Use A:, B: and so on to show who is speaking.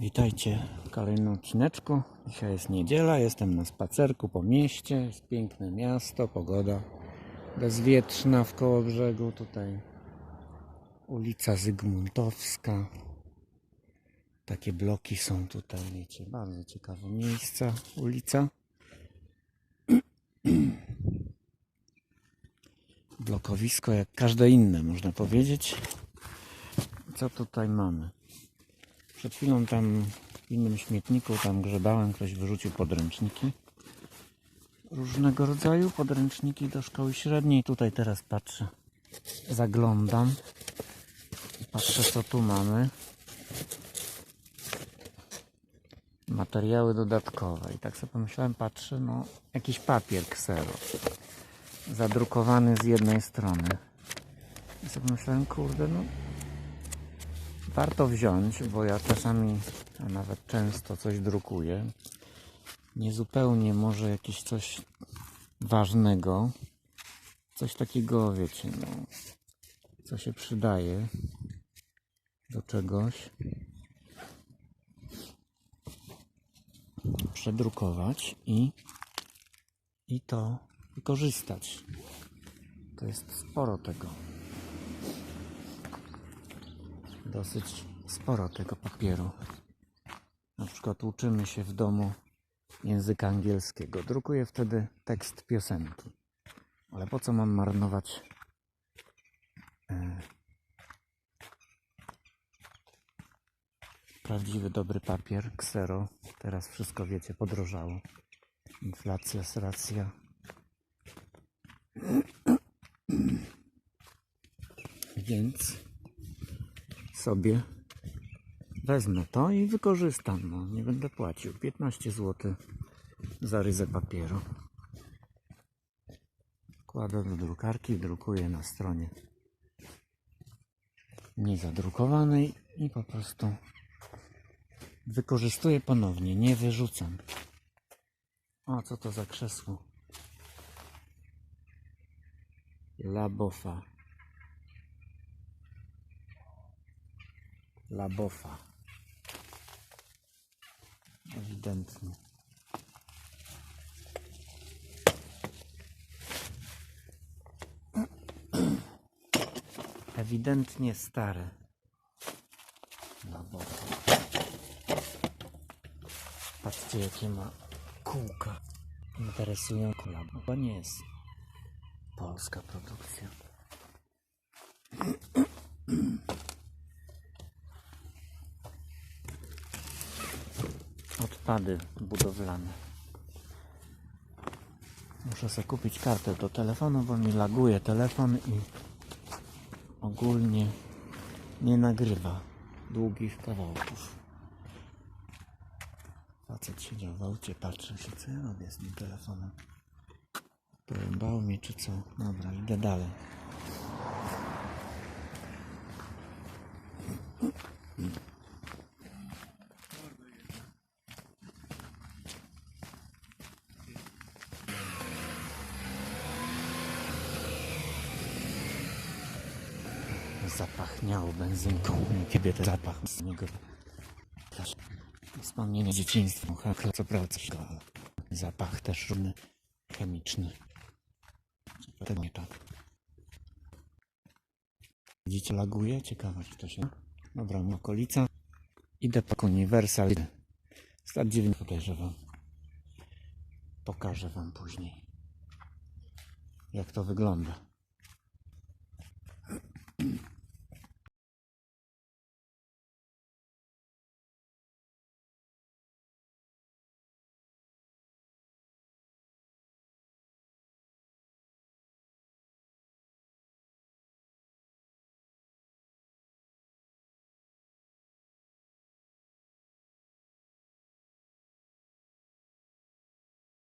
A: Witajcie w kolejnym odcineczku. Dzisiaj jest niedziela, jestem na spacerku po mieście. Jest piękne miasto, pogoda bezwietrzna w koło brzegu. Tutaj ulica Zygmuntowska. Takie bloki są tutaj, wiecie, bardzo ciekawe miejsca, ulica. Blokowisko jak każde inne, można powiedzieć. Co tutaj mamy? Przed chwilą tam w innym śmietniku tam grzebałem, ktoś wyrzucił podręczniki. Różnego rodzaju podręczniki do szkoły średniej. Tutaj teraz patrzę, zaglądam patrzę co tu mamy. Materiały dodatkowe. I tak sobie pomyślałem, patrzę, no jakiś papier ksero. Zadrukowany z jednej strony. I sobie pomyślałem, kurde, no warto wziąć, bo ja czasami, a nawet często coś drukuję. Niezupełnie może jakieś coś ważnego. Coś takiego, wiecie, no, co się przydaje do czegoś. Przedrukować i, i to wykorzystać. To jest sporo tego dosyć sporo tego papieru. Na przykład uczymy się w domu języka angielskiego. Drukuję wtedy tekst piosenki. Ale po co mam marnować e, prawdziwy, dobry papier, ksero. Teraz wszystko wiecie, podrożało. Inflacja, sracja. Więc sobie wezmę to i wykorzystam. No, nie będę płacił 15 zł za ryzę papieru. Kładę do drukarki, drukuję na stronie niezadrukowanej i po prostu wykorzystuję ponownie, nie wyrzucam. O, co to za krzesło? Labofa. Labofa. Ewidentnie. Ewidentnie stare. Labofa. Patrzcie jakie ma kółka. Interesują kolabo. Chyba nie jest polska produkcja. odpady budowlane. Muszę sobie kupić kartę do telefonu, bo mi laguje telefon i ogólnie nie nagrywa długich kawałków. Facet siedział w aucie, patrzył się, co ja robię z tym telefonem. Porąbał mnie, czy co? Dobra, idę dalej. Zapachniało benzynką. Kiedy ten zapach z niego. Wspomnienie dzieciństwa. Hakla, co ale zapach też różny, chemiczny. To nie tak. Widzicie, laguje? Ciekawe, czy to się... Dobra, okolica. Idę po Uniwersal. Start 9 podejrzewam. Pokażę wam później, jak to wygląda.